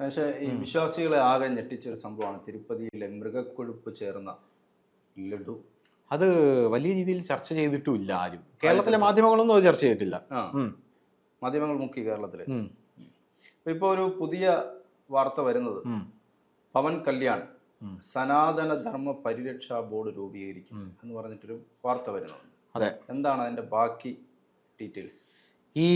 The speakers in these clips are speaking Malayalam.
പക്ഷേ ഈ വിശ്വാസികളെ ആകെ ഞെട്ടിച്ച ഒരു സംഭവമാണ്. തിരുപ്പതിയിലെ മൃഗക്കൊഴുപ്പ് ചേർന്ന ലഡു. അത് വലിയ രീതിയിൽ ചർച്ച ചെയ്തിട്ടുമില്ല ആരും. കേരളത്തിലെ മാധ്യമങ്ങളൊന്നും അത് ചർച്ച ചെയ്തിട്ടില്ല. മാധ്യമങ്ങൾ മുക്കി കേരളത്തിലെ. ഇപ്പൊ ഒരു പുതിയ വാർത്ത വരുന്നത്. പവൻ കല്യാൺ. സനാതന ധർമ്മ പരിരക്ഷാ ബോർഡ് രൂപീകരിക്കും എന്ന് പറഞ്ഞിട്ടൊരു വാർത്ത വരുന്നുണ്ട്. അതെ. എന്താണ് അതിന്റെ ബാക്കി ഡീറ്റെയിൽസ്? ഈ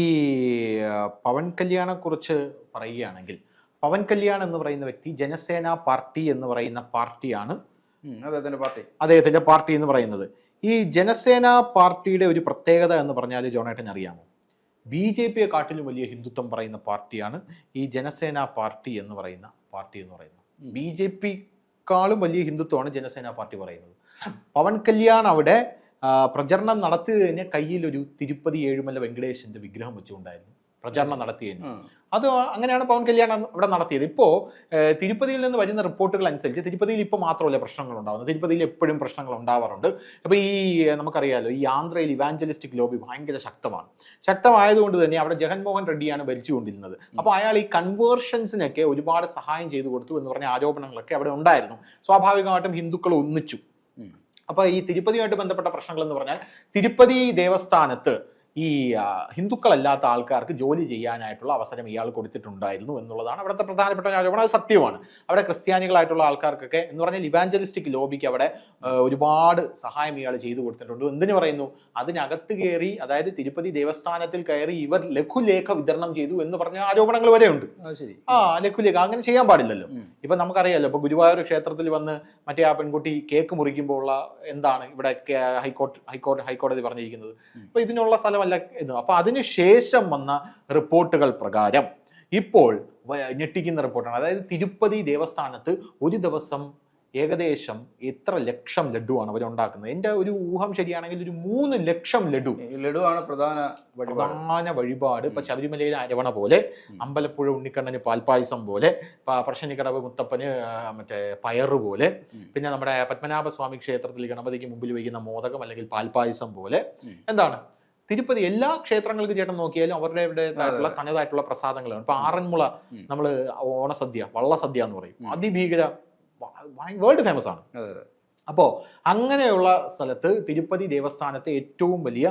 പവൻ കല്യാണെ കുറിച്ച് പറയുകയാണെങ്കിൽ പവൻ കല്യാൺ എന്ന് പറയുന്ന വ്യക്തി ജനസേന പാർട്ടി എന്ന് പറയുന്ന പാർട്ടിയാണ്. അദ്ദേഹത്തിന്റെ പാർട്ടി. അദ്ദേഹത്തിന്റെ പാർട്ടി എന്ന് പറയുന്നത്. ഈ ജനസേന പാർട്ടിയുടെ ഒരു പ്രത്യേകത എന്ന് പറഞ്ഞാൽ ജോണേട്ടൻ അറിയാമോ? ബി ജെ പിയെ കാട്ടിലും വലിയ ഹിന്ദുത്വം പറയുന്ന പാർട്ടിയാണ് ഈ ജനസേന പാർട്ടി എന്ന് പറയുന്ന പാർട്ടി എന്ന് പറയുന്നത്. ബി ജെ പിക്കാളും വലിയ ഹിന്ദുത്വമാണ് ജനസേന പാർട്ടി പറയുന്നത്. പവൻ കല്യാൺ അവിടെ പ്രചരണം നടത്തി കഴിഞ്ഞ കയ്യിൽ ഒരു തിരുപ്പതി ഏഴുമല വെങ്കടേശന്റെ വിഗ്രഹം വെച്ചുകൊണ്ടായിരുന്നു. പ്രചരണം നടത്തി കഴിഞ്ഞു അത് അങ്ങനെയാണ് പവൻ കല്യാണ് അവിടെ ഇവിടെ നടത്തിയത് ഇപ്പോൾ തിരുപ്പതിയിൽ നിന്ന് വരുന്ന റിപ്പോർട്ടുകൾ അനുസരിച്ച് തിരുപ്പതിയിൽ ഇപ്പോൾ മാത്രമല്ല പ്രശ്നങ്ങൾ ഉണ്ടാകുന്നത് തിരുപ്പതിയിൽ എപ്പോഴും പ്രശ്നങ്ങൾ ഉണ്ടാവാറുണ്ട്. അപ്പോൾ ഈ നമുക്കറിയാലോ ഈ ആന്ധ്രയിൽ ഇവാഞ്ചലിസ്റ്റിക് ലോബി ഭയങ്കര ശക്തമാണ്. ശക്തമായതുകൊണ്ട് തന്നെ അവിടെ ജഗൻമോഹൻ റെഡ്ഡിയാണ് ഭരിച്ചുകൊണ്ടിരുന്നത്. അപ്പോൾ അയാൾ ഈ കൺവേർഷൻസിനൊക്കെ ഒരുപാട് സഹായം ചെയ്തു കൊടുത്തു എന്ന് പറഞ്ഞ ആരോപണങ്ങളൊക്കെ അവിടെ ഉണ്ടായിരുന്നു. സ്വാഭാവികമായിട്ടും ഹിന്ദുക്കൾ ഒന്നിച്ചു. അപ്പോൾ ഈ തിരുപ്പതിയുമായിട്ട് ബന്ധപ്പെട്ട പ്രശ്നങ്ങൾ എന്ന് പറഞ്ഞാൽ തിരുപ്പതി ദേവസ്ഥാനത്ത് ഈ ഹിന്ദുക്കളല്ലാത്ത ആൾക്കാർക്ക് ജോലി ചെയ്യാനായിട്ടുള്ള അവസരം ഇയാൾ കൊടുത്തിട്ടുണ്ടായിരുന്നു എന്നുള്ളതാണ് അവിടുത്തെ പ്രധാനപ്പെട്ട ആരോപണം അത് സത്യമാണ്. അവിടെ ക്രിസ്ത്യാനികളായിട്ടുള്ള ആൾക്കാർക്കൊക്കെ എന്ന് പറഞ്ഞാൽ ഇവാഞ്ചലിസ്റ്റിക് ലോബിക്ക് അവിടെ ഒരുപാട് സഹായം ഇയാൾ ചെയ്തു കൊടുത്തിട്ടുണ്ട്. എന്തിനു പറയുന്നു? അതിനകത്ത് കയറി അതായത് തിരുപ്പതി ദേവസ്ഥാനത്തിൽ കയറി ഇവർ ലഘുലേഖ വിതരണം ചെയ്തു എന്ന് പറഞ്ഞ ആരോപണങ്ങൾ വരെ ഉണ്ട് ആ ലഘുലേഖ അങ്ങനെ ചെയ്യാൻ പാടില്ലല്ലോ. ഇപ്പൊ നമുക്കറിയാലോ ഇപ്പൊ ഗുരുവായൂർ ക്ഷേത്രത്തിൽ വന്ന് മറ്റേ ആ പെൺകുട്ടി കേക്ക് മുറിക്കുമ്പോൾ ഉള്ള എന്താണ് ഇവിടെ ഹൈക്കോർട്ട് ഹൈക്കോടതി ഹൈക്കോടതി പറഞ്ഞിരിക്കുന്നത്? അപ്പൊ ഇതിനുള്ള സ്ഥലമല്ല ഇത്. അപ്പൊ അതിനുശേഷം വന്ന റിപ്പോർട്ടുകൾ പ്രകാരം ഇപ്പോൾ ഞെട്ടിക്കുന്ന റിപ്പോർട്ടാണ്. അതായത് തിരുപ്പതി ദേവസ്ഥാനത്ത് ഒരു ദിവസം ഏകദേശം എത്ര ലക്ഷം ലഡുവാണ് അവർ ഉണ്ടാക്കുന്നത്? എന്റെ ഒരു ഊഹം ശരിയാണെങ്കിൽ ഒരു മൂന്ന് ലക്ഷം ലഡു. ലഡുവാണ് ലഡു ആണ് പ്രധാന വഴിപാട്. പ്രധാന വഴിപാട്. ഇപ്പൊ ശബരിമലയിലെ അരവണ പോലെ അമ്പലപ്പുഴ ഉണ്ണിക്കണ്ണന് പാൽപ്പായസം പോലെ പ്രശ്നിക്കടവ് മുത്തപ്പന് മറ്റേ പയറ് പോലെ പിന്നെ നമ്മുടെ പത്മനാഭസ്വാമി ക്ഷേത്രത്തിൽ ഗണപതിക്ക് മുമ്പിൽ വയ്ക്കുന്ന മോദകം അല്ലെങ്കിൽ പാൽപ്പായസം പോലെ. എന്താണ്? തിരുപ്പതി എല്ലാ ക്ഷേത്രങ്ങൾക്ക് ചേട്ടൻ നോക്കിയാലും അവരുടേതായിട്ടുള്ള തനതായിട്ടുള്ള പ്രസാദങ്ങളാണ്. ഇപ്പൊ ആറന്മുള നമ്മൾ നമ്മൾ ഓണസദ്യ വള്ളസദ്യ എന്ന് പറയും. അതിഭീകര വേൾഡ് ഫേമസ് ആണ്. അപ്പോൾ അങ്ങനെയുള്ള സ്ഥലത്ത് തിരുപ്പതി ദേവസ്ഥാനത്തെ ഏറ്റവും വലിയ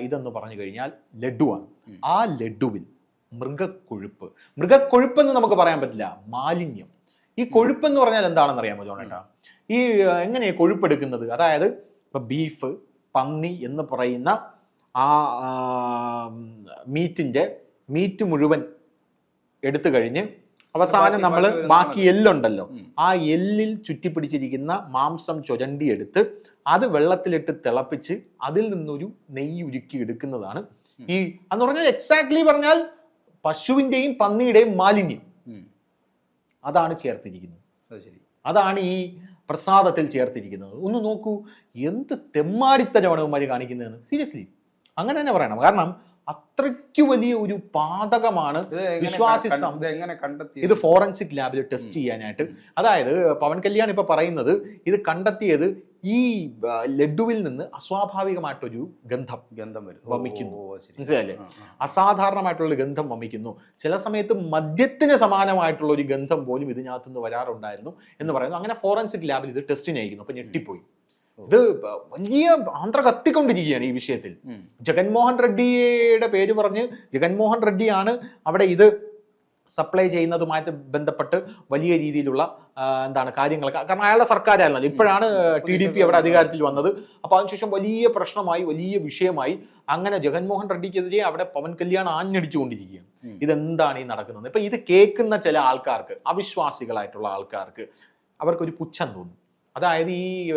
ഇതെന്ന് പറഞ്ഞു കഴിഞ്ഞാൽ ലഡുവാണ് ആണ്. ആ ലഡുവിൽ മൃഗക്കൊഴുപ്പ്. മൃഗക്കൊഴുപ്പ് എന്ന് നമുക്ക് പറയാൻ പറ്റില്ല. മാലിന്യം. ഈ കൊഴുപ്പ് എന്ന് പറഞ്ഞാൽ എന്താണെന്ന് അറിയാമോ ജോണേട്ടാ? ഈ എങ്ങനെയാണ് കൊഴുപ്പ് എടുക്കുന്നത്? അതായത് ഇപ്പൊ ബീഫ് പന്നി എന്ന് പറയുന്ന ആ മീറ്റിന്റെ മീറ്റ് മുഴുവൻ എടുത്തു കഴിഞ്ഞ് അവസാനം നമ്മൾ ബാക്കി എല്ലുണ്ടല്ലോ. ആ എല്ലിൽ ചുറ്റിപ്പിടിച്ചിരിക്കുന്ന മാംസം ചുരണ്ടിയെടുത്ത് അത് വെള്ളത്തിലിട്ട് തിളപ്പിച്ച് അതിൽ നിന്നൊരു നെയ്യ് ഉരുക്കി എടുക്കുന്നതാണ് ഈ എന്ന് പറഞ്ഞാൽ എക്സാക്ട്ലി പറഞ്ഞാൽ പശുവിന്റെയും പന്നിയുടെയും മാലിന്യം. അതാണ് ചേർത്തിരിക്കുന്നത്. അതാണ് ഈ പ്രസാദത്തിൽ ചേർത്തിരിക്കുന്നത്. ഒന്ന് നോക്കൂ എന്ത് തെമ്മാടിത്തരമാണ് ഇവന്മാര് കാണിക്കുന്നതെന്ന്. സീരിയസ്ലി അങ്ങനെ തന്നെ പറയണം. കാരണം അത്രയ്ക്ക് വലിയ ഒരു പാതകമാണ് വിശ്വാസി ഇത് ഫോറൻസിക് ലാബിൽ ടെസ്റ്റ് ചെയ്യാനായിട്ട്. അതായത് പവൻ കല്യാൺ ഇപ്പൊ പറയുന്നത് ഇത് കണ്ടെത്തിയത് ഈ ലഡുവിൽ നിന്ന് അസ്വാഭാവികമായിട്ടൊരു ഗന്ധം ഗന്ധം വമിക്കുന്നു. മനസ്സിലല്ലേ അസാധാരണമായിട്ടുള്ള ഗന്ധം വമിക്കുന്നു. ചില സമയത്ത് മദ്യത്തിന് സമാനമായിട്ടുള്ള ഒരു ഗന്ധം പോലും ഇതിനകത്തുനിന്ന് വരാറുണ്ടായിരുന്നു എന്ന് പറയുന്നു. അങ്ങനെ ഫോറൻസിക് ലാബിൽ ഇത് ടെസ്റ്റിന് അയക്കുന്നു. അപ്പൊ ഞെട്ടിപ്പോയി. ഇത് വലിയ ആന്ധ്ര കത്തിക്കൊണ്ടിരിക്കുകയാണ് ഈ വിഷയത്തിൽ. ജഗൻമോഹൻ റെഡ്ഡിയുടെ പേര് പറഞ്ഞ് ജഗൻമോഹൻ റെഡ്ഡിയാണ് അവിടെ ഇത് സപ്ലൈ ചെയ്യുന്നതുമായിട്ട് ബന്ധപ്പെട്ട് വലിയ രീതിയിലുള്ള എന്താണ് കാര്യങ്ങളൊക്കെ. കാരണം അയാളുടെ സർക്കാരായിരുന്നല്ലോ ഇപ്പോഴാണ് ടി ഡി പി അവിടെ അധികാരത്തിൽ വന്നത്. അപ്പൊ അതിനുശേഷം വലിയ പ്രശ്നമായി വലിയ വിഷയമായി അങ്ങനെ ജഗൻമോഹൻ റെഡ്ഡിക്കെതിരെ അവിടെ പവൻ കല്യാൺ ആഞ്ഞടിച്ചുകൊണ്ടിരിക്കുകയാണ്. ഇതെന്താണ് ഈ നടക്കുന്നത്? ഇപ്പൊ ഇത് കേൾക്കുന്ന ചില ആൾക്കാർക്ക് അവിശ്വാസികളായിട്ടുള്ള ആൾക്കാർക്ക് അവർക്കൊരു പുച്ഛം തോന്നും. അതായത് ഈ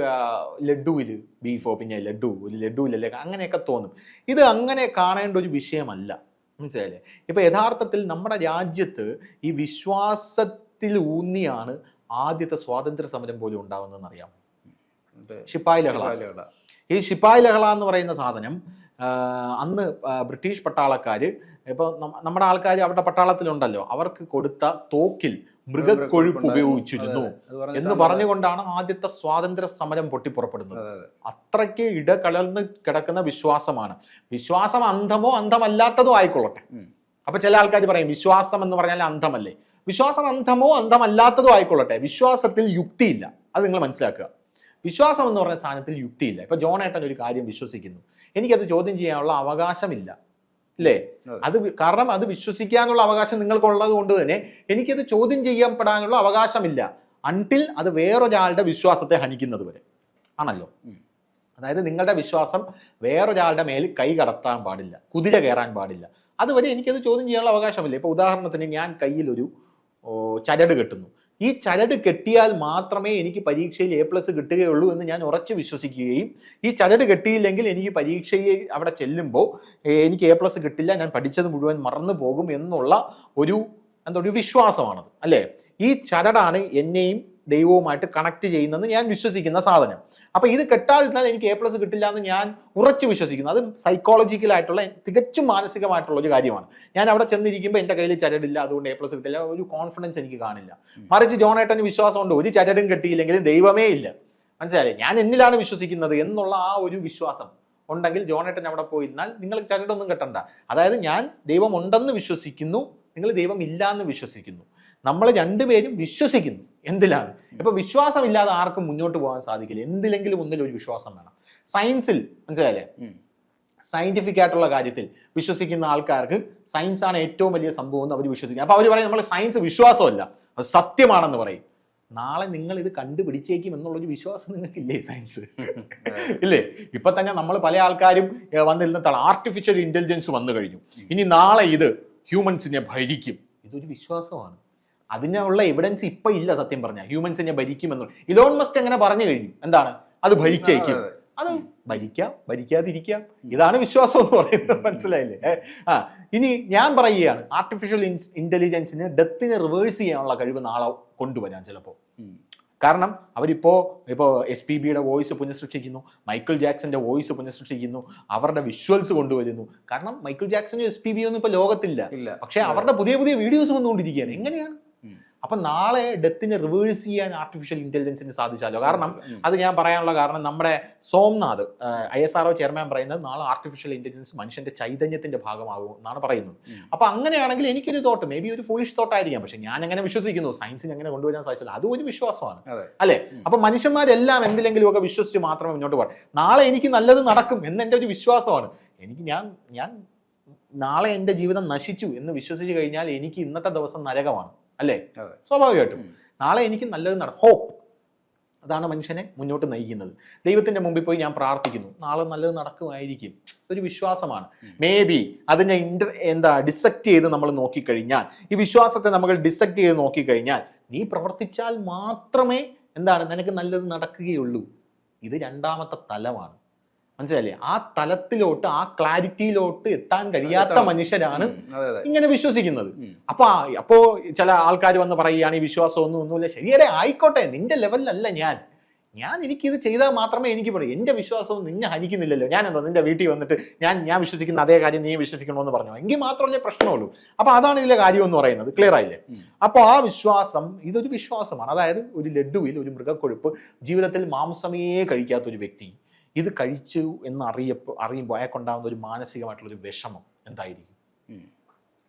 ലഡുവിൽ ബീഫോ പിന്നെ ലഡു ലഡുവിലല്ലേ അങ്ങനെയൊക്കെ തോന്നും. ഇത് അങ്ങനെ കാണേണ്ട ഒരു വിഷയമല്ല. മനസ്സിലായില്ലേ? ഇപ്പൊ യഥാർത്ഥത്തിൽ നമ്മുടെ രാജ്യത്ത് ഈ വിശ്വാസത്തിൽ ഊന്നിയാണ് ആദ്യത്തെ സ്വാതന്ത്ര്യ സമരം പോലും ഉണ്ടാവുന്നതെന്ന് അറിയാം ശിപ്പായി ലഹള. ഈ ശിപ്പായി ലഹള എന്ന് പറയുന്ന സാധനം അന്ന് ബ്രിട്ടീഷ് പട്ടാളക്കാര് ഇപ്പൊ നമ്മുടെ ആൾക്കാർ അവരുടെ പട്ടാളത്തിലുണ്ടല്ലോ. അവർക്ക് കൊടുത്ത തോക്കിൽ മൃഗക്കൊഴുപ്പ് ഉപയോഗിച്ചിരുന്നു എന്ന് പറഞ്ഞുകൊണ്ടാണ് ആദ്യത്തെ സ്വാതന്ത്ര്യ സമരം പൊട്ടിപ്പുറപ്പെടുന്നത്. അതെ, അതെ. അത്രയ്ക്ക് ഇടകലർന്ന് കിടക്കുന്ന വിശ്വാസമാണ്. വിശ്വാസം അന്ധമോ അന്ധമല്ലാത്തതോ ആയിക്കൊള്ളട്ടെ. അപ്പൊ ചില ആൾക്കാർ പറയും വിശ്വാസം എന്ന് പറഞ്ഞാൽ അന്ധമല്ലേ? വിശ്വാസം അന്ധമോ അന്ധമല്ലാത്തതോ ആയിക്കൊള്ളട്ടെ. വിശ്വാസത്തിൽ യുക്തിയില്ല. അത് നിങ്ങൾ മനസ്സിലാക്കുക. വിശ്വാസം എന്ന് പറഞ്ഞ സാധനത്തിൽ യുക്തിയില്ല. ഇപ്പൊ ജോൺ ഏട്ടൻ ഒരു കാര്യം വിശ്വസിക്കുന്നു. എനിക്കത് ചോദ്യം ചെയ്യാനുള്ള അവകാശമില്ല. അല്ലേ അത്. കാരണം അത് വിശ്വസിക്കാനുള്ള അവകാശം നിങ്ങൾക്കുള്ളത് കൊണ്ട് തന്നെ എനിക്കത് ചോദ്യം ചെയ്യപ്പെടാനുള്ള അവകാശമില്ല. അൺടിൽ അത് വേറൊരാളുടെ വിശ്വാസത്തെ ഹനിക്കുന്നത് വരെ. ആണല്ലോ? അതായത് നിങ്ങളുടെ വിശ്വാസം വേറൊരാളുടെ മേൽ കൈ കടത്താൻ പാടില്ല. കുതിര കയറാൻ പാടില്ല. അതുവരെ എനിക്കത് ചോദ്യം ചെയ്യാനുള്ള അവകാശമില്ല. ഇപ്പൊ ഉദാഹരണത്തിന് ഞാൻ കയ്യിലൊരു ചരട് കെട്ടുന്നു. ഈ ചരട് കെട്ടിയാൽ മാത്രമേ എനിക്ക് പരീക്ഷയിൽ എ പ്ലസ് കിട്ടുകയുള്ളൂ എന്ന് ഞാൻ ഉറച്ചു വിശ്വസിക്കുകയും ഈ ചരട് കെട്ടിയില്ലെങ്കിൽ എനിക്ക് പരീക്ഷയെ അവിടെ ചെല്ലുമ്പോൾ എനിക്ക് എ പ്ലസ് കിട്ടില്ല ഞാൻ പഠിച്ചത് മുഴുവൻ മറന്നു പോകും എന്നുള്ള ഒരു എന്താ ഒരു വിശ്വാസമാണത് അല്ലേ? ഈ ചരടാണ് എന്നെയും ദൈവവുമായിട്ട് കണക്ട് ചെയ്യുന്നതെന്ന് ഞാൻ വിശ്വസിക്കുന്ന സാധനം. അപ്പോൾ ഇത് കെട്ടാതിരുന്നാൽ എനിക്ക് എ പ്ലസ് കിട്ടില്ല എന്ന് ഞാൻ ഉറച്ചു വിശ്വസിക്കുന്നു. അത് സൈക്കോളജിക്കലായിട്ടുള്ള തികച്ചും മാനസികമായിട്ടുള്ള ഒരു കാര്യമാണ്. ഞാൻ അവിടെ ചെന്നിരിക്കുമ്പോൾ എന്റെ കയ്യിൽ ചരടില്ല അതുകൊണ്ട് എ പ്ലസ് കിട്ടില്ല. ഒരു കോൺഫിഡൻസ് എനിക്ക് കാണില്ല. മറിച്ച് ജോണേട്ടന് വിശ്വാസമുണ്ട്. ഒരു ചരടും കിട്ടിയില്ലെങ്കിലും ദൈവമേ ഇല്ല. മനസ്സിലായില്ലേ? ഞാൻ എന്നിലാണ് വിശ്വസിക്കുന്നത് എന്നുള്ള ആ ഒരു വിശ്വാസം ഉണ്ടെങ്കിൽ ജോണേട്ടൻ അവിടെ പോയിരുന്നാൽ നിങ്ങൾ ചരടൊന്നും കിട്ടണ്ട. അതായത് ഞാൻ ദൈവം ഉണ്ടെന്ന് വിശ്വസിക്കുന്നു നിങ്ങൾ ദൈവം ഇല്ല എന്ന് വിശ്വസിക്കുന്നു. നമ്മൾ രണ്ടുപേരും വിശ്വസിക്കുന്നു. എന്തിലാണ്? ഇപ്പൊ വിശ്വാസമില്ലാതെ ആർക്കും മുന്നോട്ട് പോകാൻ സാധിക്കില്ല. എന്തിലെങ്കിലും ഒന്നിൽ ഒരു വിശ്വാസം വേണം. സയൻസിൽ മനസ്സിലായില്ലേ? സയന്റിഫിക് ആയിട്ടുള്ള കാര്യത്തിൽ വിശ്വസിക്കുന്ന ആൾക്കാർക്ക് സയൻസ് ആണ് ഏറ്റവും വലിയ സംഭവം എന്ന് അവർ വിശ്വസിക്കും. അപ്പൊ അവർ പറയും നമ്മൾ സയൻസ് വിശ്വാസമല്ല. അത് സത്യമാണെന്ന് പറയും. നാളെ നിങ്ങൾ ഇത് കണ്ടുപിടിച്ചേക്കും എന്നുള്ളൊരു വിശ്വാസം നിങ്ങൾക്കില്ലേ സയൻസ് ഇല്ലേ? ഇപ്പൊ തന്നെ നമ്മൾ പല ആൾക്കാരും വന്നിരുന്നിട്ടാണ്. ആർട്ടിഫിഷ്യൽ ഇന്റലിജൻസ് വന്നു കഴിഞ്ഞു. ഇനി നാളെ ഇത് ഹ്യൂമൻസിനെ ഭരിക്കും. ഇതൊരു വിശ്വാസമാണ്. അതിനുള്ള എവിഡൻസ് ഇപ്പൊ ഇല്ല സത്യം പറഞ്ഞ. ഹ്യൂമൻസിനെ ഭരിക്കും എന്നുള്ള ഇലോൺ മസ്ക് അങ്ങനെ പറഞ്ഞു കഴിഞ്ഞു? എന്താണ്? അത് ഭരിച്ചേക്കും. അതെ, ഭരിക്കാം ഭരിക്കാതിരിക്കാം. ഇതാണ് വിശ്വാസം എന്ന് പറയുന്നത്. മനസ്സിലായില്ലേ? ആ. ഇനി ഞാൻ പറയുകയാണ് ആർട്ടിഫിഷ്യൽ ഇന്റലിജൻസിന് ഡെത്തിനെ റിവേഴ്സ് ചെയ്യാനുള്ള കഴിവ് നാളെ കൊണ്ടുവരാൻ ചിലപ്പോൾ കാരണം അവരിപ്പോ ഇപ്പോ എസ് പി ബിയുടെ വോയിസ് പുനഃസൃഷ്ടിക്കുന്നു മൈക്കിൾ ജാക്സന്റെ വോയിസ് പുനഃസൃഷ്ടിക്കുന്നു അവരുടെ വിഷ്വൽസ് കൊണ്ടുവരുന്നു. കാരണം മൈക്കിൾ ജാക്സനും എസ് പി ബി ഒന്നും ഇപ്പൊ ലോകത്തില്ല. പക്ഷേ അവരുടെ പുതിയ പുതിയ വീഡിയോസ് വന്നുകൊണ്ടിരിക്കുകയാണ്. എങ്ങനെയാണ്. അപ്പൊ നാളെ ഡെത്തിനെ റിവേഴ്സ് ചെയ്യാൻ ആർട്ടിഫിഷ്യൽ ഇന്റലിജൻസിന് സാധിച്ചാലോ? കാരണം അത് ഞാൻ പറയാനുള്ള കാരണം നമ്മുടെ Somnath I S R chairman പറയുന്നത് നാളെ ആർട്ടിഫിഷ്യൽ ഇന്റലിജൻസ് മനുഷ്യന്റെ ചൈതന്യത്തിന്റെ ഭാഗമാകും എന്നാണ് പറയുന്നത്. അപ്പൊ അങ്ങനെയാണെങ്കിൽ എനിക്കൊരു തോട്ട് മേ ബി ഒരു ഫോളിഷ് തോട്ടായിരിക്കാം പക്ഷെ ഞാൻ അങ്ങനെ വിശ്വസിക്കുന്നു സയൻസിന് അങ്ങനെ കൊണ്ടുവരാൻ സാധിച്ചില്ല അതും ഒരു വിശ്വാസമാണ്. അല്ലെ. അപ്പൊ മനുഷ്യന്മാരെല്ലാം എന്തിലെങ്കിലും ഒക്കെ വിശ്വസിച്ച് മാത്രമേ മുന്നോട്ട് പോകാൻ. നാളെ എനിക്ക് നല്ലത് നടക്കും എന്ന് എന്റെ ഒരു വിശ്വാസമാണ്. എനിക്ക് ഞാൻ ഞാൻ നാളെ എന്റെ ജീവിതം നശിച്ചു എന്ന് വിശ്വസിച്ച് കഴിഞ്ഞാൽ എനിക്ക് ഇന്നത്തെ ദിവസം നരകമാണ്. അല്ലേ. സ്വാഭാവികമായിട്ടും. നാളെ എനിക്ക് നല്ലത് നട ഹോപ്പ്. അതാണ് മനുഷ്യനെ മുന്നോട്ട് നയിക്കുന്നത്. ദൈവത്തിന്റെ മുമ്പിൽ പോയി ഞാൻ പ്രാർത്ഥിക്കുന്നു. നാളെ നല്ലത് നടക്കുമായിരിക്കും. ഒരു വിശ്വാസമാണ്. മേ ബി അതിനെ ഇന്റർ എന്താ ഡിസക്ട് ചെയ്ത് നമ്മൾ നോക്കിക്കഴിഞ്ഞാൽ ഈ വിശ്വാസത്തെ നമ്മൾ ഡിസക്ട് ചെയ്ത് നോക്കിക്കഴിഞ്ഞാൽ നീ പ്രവർത്തിച്ചാൽ മാത്രമേ എന്താണ് നിനക്ക് നല്ലത് നടക്കുകയുള്ളൂ. ഇത് രണ്ടാമത്തെ തലമാണ്. മനസ്സിലായില്ലേ? ആ തലത്തിലോട്ട് ആ ക്ലാരിറ്റിയിലോട്ട് എത്താൻ കഴിയാത്ത മനുഷ്യരാണ് ഇങ്ങനെ വിശ്വസിക്കുന്നത്. അപ്പൊ അപ്പോ ചില ആൾക്കാർ വന്ന് പറയുകയാണ് ഈ വിശ്വാസം ഒന്നും ഒന്നുമില്ല ശരിയടെ ആയിക്കോട്ടെ നിന്റെ ലെവലിലല്ല ഞാൻ. ഞാൻ എനിക്കിത് ചെയ്താൽ മാത്രമേ എനിക്ക് പറയൂ എന്റെ വിശ്വാസം നിന്നെ ഹനിക്കുന്നില്ലല്ലോ. ഞാൻ എന്തോ നിന്റെ വീട്ടിൽ വന്നിട്ട് ഞാൻ ഞാൻ വിശ്വസിക്കുന്ന അതേ കാര്യം നീ വിശ്വസിക്കണമെന്ന് പറഞ്ഞു? എങ്കിൽ മാത്രമല്ലേ പ്രശ്നമുള്ളൂ. അപ്പൊ അതാണ് ഇതിലെ കാര്യം എന്ന് പറയുന്നത്. ക്ലിയർ ആയില്ലേ? അപ്പൊ അപ്പോൾ ആ വിശ്വാസം ഇതൊരു വിശ്വാസമാണ്. അതായത് ഒരു ലഡുവിൽ ഒരു മൃഗക്കൊഴുപ്പ് ജീവിതത്തിൽ മാംസമേ കഴിക്കാത്ത ഒരു വ്യക്തി ഇത് കഴിച്ചു എന്ന് അറിയപ്പോ അറിയുമ്പോൾ അയാൾക്കുണ്ടാകുന്ന ഒരു മാനസികമായിട്ടുള്ള ഒരു വിഷമം എന്തായിരിക്കും? ഉം.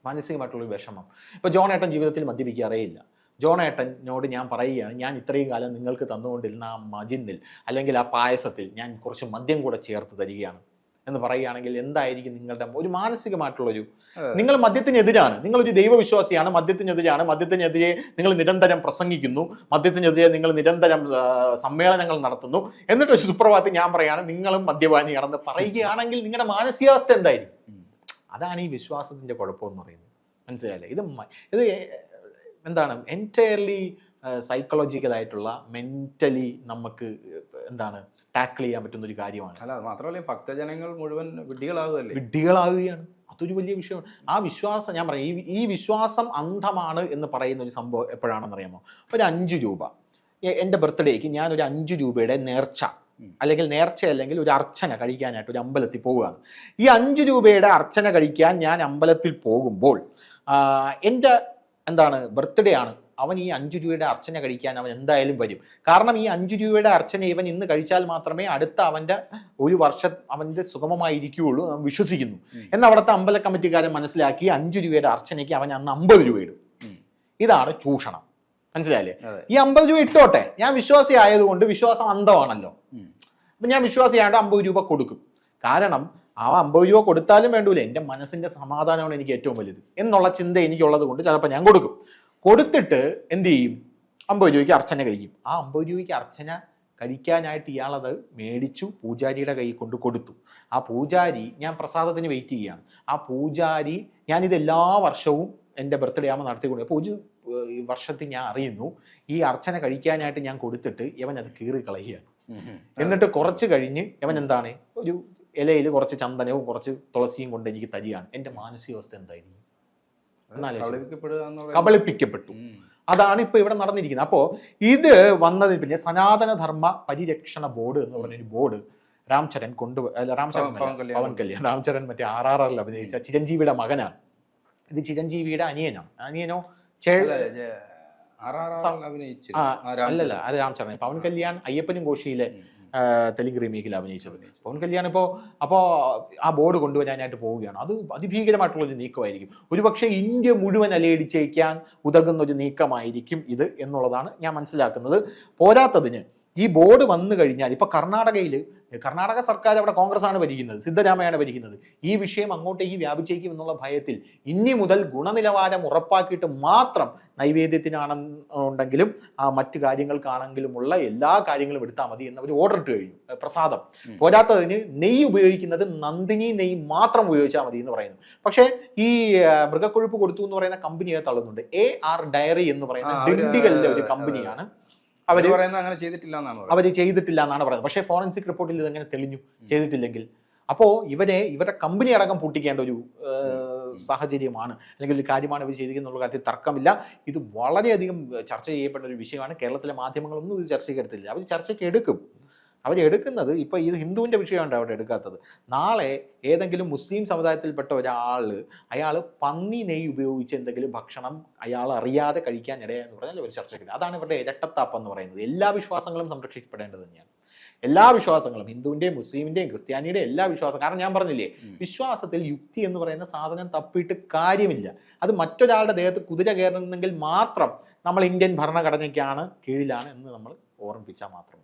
മാനസികമായിട്ടുള്ള ഒരു വിഷമം. ഇപ്പൊ ജോണേട്ടൻ ജീവിതത്തിൽ മദ്യപിക്കാറേ ഇല്ല. ജോണേട്ടനോട് ഞാൻ പറയുകയാണ് ഞാൻ ഇത്രയും കാലം നിങ്ങൾക്ക് തന്നുകൊണ്ടിരുന്ന ആ മജിന്നിൽ അല്ലെങ്കിൽ ആ പായസത്തിൽ ഞാൻ കുറച്ച് മദ്യം കൂടെ ചേർത്ത് തരികയാണ്. എന്ന് പറയുകയാണെങ്കിൽ എന്തായിരിക്കും നിങ്ങളുടെ ഒരു മാനസികമായിട്ടുള്ളൊരു ഒരു നിങ്ങൾ മദ്യത്തിനെതിരാണ്. നിങ്ങളൊരു ദൈവവിശ്വാസിയാണ് മദ്യത്തിനെതിരാണ് മദ്യത്തിനെതിരെ നിങ്ങൾ നിരന്തരം പ്രസംഗിക്കുന്നു മദ്യത്തിനെതിരെ നിങ്ങൾ നിരന്തരം സമ്മേളനങ്ങൾ നടത്തുന്നു. എന്നിട്ട് ഒരു സുപ്രഭാതത്തിൽ ഞാൻ പറയുകയാണ് നിങ്ങളും മദ്യപാനിയാണെന്ന് പറയുകയാണെങ്കിൽ നിങ്ങളുടെ മാനസികാവസ്ഥ എന്തായിരിക്കും? അതാണ് ഈ വിശ്വാസത്തിന്റെ കുഴപ്പമെന്ന് പറയുന്നത്. മനസ്സിലായില്ലേ? ഇത് ഇത് എന്താണ്? എന്റയർലി സൈക്കോളജിക്കൽ ആയിട്ടുള്ള മെന്റലി നമുക്ക് എന്താണ് ടാക്കിൾ ചെയ്യാൻ പറ്റുന്ന ഒരു കാര്യമാണ്. അല്ല മാത്രമല്ല ഭക്തജനങ്ങൾ മുഴുവൻ വിഡ്ഢികളാകുകയല്ലേ? വിഡ്ഢികളാവുകയാണ് അതൊരു വലിയ വിഷയമാണ്. ആ വിശ്വാസം ഞാൻ പറയാം ഈ ഈ വിശ്വാസം അന്ധമാണ് എന്ന് പറയുന്ന ഒരു സംഭവം എപ്പോഴാണെന്ന് അറിയാമോ ഒരു അഞ്ച് രൂപ. എന്റെ ബർത്ത്ഡേക്ക് ഞാൻ ഒരു അഞ്ച് രൂപയുടെ നേർച്ച. അല്ലെങ്കിൽ നേർച്ച അല്ലെങ്കിൽ ഒരു അർച്ചന കഴിക്കാനായിട്ട് ഒരു അമ്പലത്തിൽ പോവുകയാണ്. ഈ അഞ്ച് രൂപയുടെ അർച്ചന കഴിക്കാൻ ഞാൻ അമ്പലത്തിൽ പോകുമ്പോൾ എന്റെ എന്താണ് ബർത്ത്ഡേ ആണ്. അവൻ ഈ അഞ്ച് രൂപയുടെ അർച്ചന കഴിക്കാൻ അവൻ എന്തായാലും വരും. കാരണം ഈ അഞ്ച് രൂപയുടെ അർച്ചന ഇവൻ ഇന്ന് കഴിച്ചാൽ മാത്രമേ അടുത്ത അവന്റെ ഒരു വർഷം അവന്റെ സുഗമമായിരിക്കുകയുള്ളൂ വിശ്വസിക്കുന്നു. എന്ന് അവിടുത്തെ അമ്പല കമ്മിറ്റിക്കാരൻ മനസ്സിലാക്കി അഞ്ച് രൂപയുടെ അർച്ചനയ്ക്ക് അവൻ അന്ന് അമ്പത് രൂപ ഇടും. ഇതാണ് ചൂഷണം. മനസ്സിലായില്ലേ? ഈ അമ്പത് രൂപ ഇട്ടോട്ടെ. ഞാൻ വിശ്വാസി ആയതുകൊണ്ട് വിശ്വാസം അന്ധമാണല്ലോ. അപ്പൊ ഞാൻ വിശ്വാസിയായിട്ട് അമ്പത് രൂപ കൊടുക്കും. കാരണം ആ അമ്പത് രൂപ കൊടുത്താലും വേണ്ടൂല. എന്റെ മനസ്സിന്റെ സമാധാനമാണ് എനിക്ക് ഏറ്റവും വലുത്. എന്നുള്ള ചിന്ത എനിക്കുള്ളത് കൊണ്ട് ചിലപ്പോൾ ഞാൻ കൊടുക്കും. കൊടുത്തിട്ട് എന്ത് ചെയ്യും? അമ്പത് രൂപയ്ക്ക് അർച്ചന കഴിക്കും. ആ അമ്പത് രൂപയ്ക്ക് അർച്ചന കഴിക്കാനായിട്ട് ഇയാളത് മേടിച്ചു പൂജാരിയുടെ കൈ കൊണ്ട് കൊടുത്തു. ആ പൂജാരി ഞാൻ പ്രസാദത്തിന് വെയിറ്റ് ചെയ്യുകയാണ്. ആ പൂജാരി ഞാനിത് എല്ലാ വർഷവും എന്റെ ബർത്ത്ഡേ ആകുമ്പോൾ നടത്തിക്കൊണ്ട് ഈ വർഷത്തിൽ ഞാൻ അറിയുന്നു ഈ അർച്ചന കഴിക്കാനായിട്ട് ഞാൻ കൊടുത്തിട്ട് ഇവൻ അത് കീറി കളയുകയാണ്. എന്നിട്ട് കുറച്ച് കഴിഞ്ഞ് ഇവൻ എന്താണ്? ഒരു ഇലയിൽ കുറച്ച് ചന്ദനവും കുറച്ച് തുളസിയും കൊണ്ട് എനിക്ക് തരികയാണ്. എന്റെ മാനസികാവസ്ഥ എന്തായിരിക്കും? കബളിപ്പിക്കപ്പെട്ടു. അതാണ് ഇപ്പൊ ഇവിടെ നടന്നിരിക്കുന്നത്. അപ്പോ ഇത് വന്നതിന് പിന്നെ സനാതന ധർമ്മ പരിരക്ഷണ ബോർഡ് എന്ന് പറഞ്ഞൊരു ബോർഡ് രാംചരൺ കൊണ്ടു രാംചരൺ പവൻ- കല്യാൺ. രാംചരൺ മറ്റേ ആർ ആർ ആറിൽ അഭിനയിച്ച ചിരഞ്ജീവിയുടെ മകനാണ്. ഇത് ചിരഞ്ജീവിയുടെ അനിയനാണ്. അനിയനോ? ചേ അല്ലല്ല അത് രാംചരൺ പവൻ കല്യാൺ അയ്യപ്പനും കോശിയിലെ തെലുങ്ക് റീമേക്കിൽ അഭിനയിച്ചത്. പവൻ കല്യാൺ ഇപ്പോൾ അപ്പോൾ ആ ബോർഡ് കൊണ്ടുവരാനായിട്ട് പോവുകയാണ്. അത് അതിഭീകരമായിട്ടുള്ള ഒരു നീക്കമായിരിക്കും. ഒരുപക്ഷെ ഇന്ത്യ മുഴുവൻ അലയടിച്ചേക്കാൻ ഉതകുന്ന ഒരു നീക്കമായിരിക്കും ഇത് എന്നുള്ളതാണ് ഞാൻ മനസ്സിലാക്കുന്നത്. പോരാത്തതിന് ഈ ബോർഡ് വന്നു കഴിഞ്ഞാൽ ഇപ്പൊ കർണാടകയിൽ കർണാടക സർക്കാർ അവിടെ കോൺഗ്രസ് ആണ് ഭരിക്കുന്നത് സിദ്ധരാമയാണ് ഭരിക്കുന്നത്. ഈ വിഷയം അങ്ങോട്ടേക്ക് വ്യാപിച്ചേക്കും എന്നുള്ള ഭയത്തിൽ ഇനി മുതൽ ഗുണനിലവാരം ഉറപ്പാക്കിയിട്ട് മാത്രം നൈവേദ്യത്തിനാണെന്നുണ്ടെങ്കിലും ആ മറ്റു കാര്യങ്ങൾക്കാണെങ്കിലുമുള്ള എല്ലാ കാര്യങ്ങളും എടുത്താൽ മതി എന്നവർ ഓർഡർ ഇട്ട് കഴിഞ്ഞു. പ്രസാദം. പോരാത്തതിന് നെയ്യ് ഉപയോഗിക്കുന്നത് നന്ദിനി നെയ്യ് മാത്രം ഉപയോഗിച്ചാൽ മതി എന്ന് പറയുന്നു. പക്ഷേ ഈ മൃഗക്കൊഴുപ്പ് കൊടുത്തു എന്ന് പറയുന്ന കമ്പനിയെ തള്ളുന്നുണ്ട്. എ ആർ ഡയറി എന്ന് പറയുന്ന ഡിണ്ടികളിലെ ഒരു കമ്പനിയാണ് അവർ അവർ പറയുന്നത് അങ്ങനെ ചെയ്തിട്ടില്ല എന്നാണ് പറയുന്നത്. അവർ ചെയ്തിട്ടില്ല എന്നാണ് പറയുന്നത്. പക്ഷേ ഫോറൻസിക് റിപ്പോർട്ടിൽ ഇതെങ്ങനെ തെളിഞ്ഞു ചെയ്തിട്ടില്ലെങ്കിൽ. അപ്പോൾ ഇവരെ ഇവരുടെ കമ്പനി അടക്കം പൂട്ടിക്കേണ്ട ഒരു സാഹചര്യമാണ്. അല്ലെങ്കിൽ ഒരു കാര്യമാണ് ഇവർ ചെയ്തിരിക്കുന്നുള്ള കാര്യത്തിൽ തർക്കമില്ല. ഇത് വളരെയധികം ചർച്ച ചെയ്യപ്പെട്ട ഒരു വിഷയമാണ്. കേരളത്തിലെ മാധ്യമങ്ങളൊന്നും ഇത് ചർച്ചയ്ക്ക് എടുത്തില്ല. അവർ ചർച്ചയ്ക്ക് എടുക്കും. അവരെടുക്കുന്നത് ഇപ്പൊ ഇത് ഹിന്ദുവിന്റെ വിഷയമുണ്ട് അവിടെ എടുക്കാത്തത്. നാളെ ഏതെങ്കിലും മുസ്ലിം സമുദായത്തിൽപ്പെട്ട ഒരാൾ അയാൾ പന്നി നെയ്യ് ഉപയോഗിച്ച് എന്തെങ്കിലും ഭക്ഷണം അയാൾ അറിയാതെ കഴിക്കാൻ ഇടയെന്ന് പറഞ്ഞാൽ ഒരു ചർച്ചയ്ക്കില്ല അതാണ് ഇവരുടെ ഇരട്ടത്താപ്പ് എന്ന് പറയുന്നത്. എല്ലാ വിശ്വാസങ്ങളും സംരക്ഷിക്കപ്പെടേണ്ടത് തന്നെയാണ്. എല്ലാ വിശ്വാസങ്ങളും ഹിന്ദുവിന്റെയും മുസ്ലിമിന്റെയും ക്രിസ്ത്യാനിയുടെയും എല്ലാ വിശ്വാസം കാരണം ഞാൻ പറഞ്ഞില്ലേ വിശ്വാസത്തിൽ യുക്തി എന്ന് പറയുന്ന സാധനം തപ്പിയിട്ട് കാര്യമില്ല. അത് മറ്റൊരാളുടെ ദേഹത്ത് കുതിര കയറുന്നെങ്കിൽ മാത്രം നമ്മൾ ഇന്ത്യൻ ഭരണഘടനയ്ക്കാണ് കീഴിലാണ് എന്ന് നമ്മൾ ഓർമ്മിപ്പിച്ചാൽ മാത്രം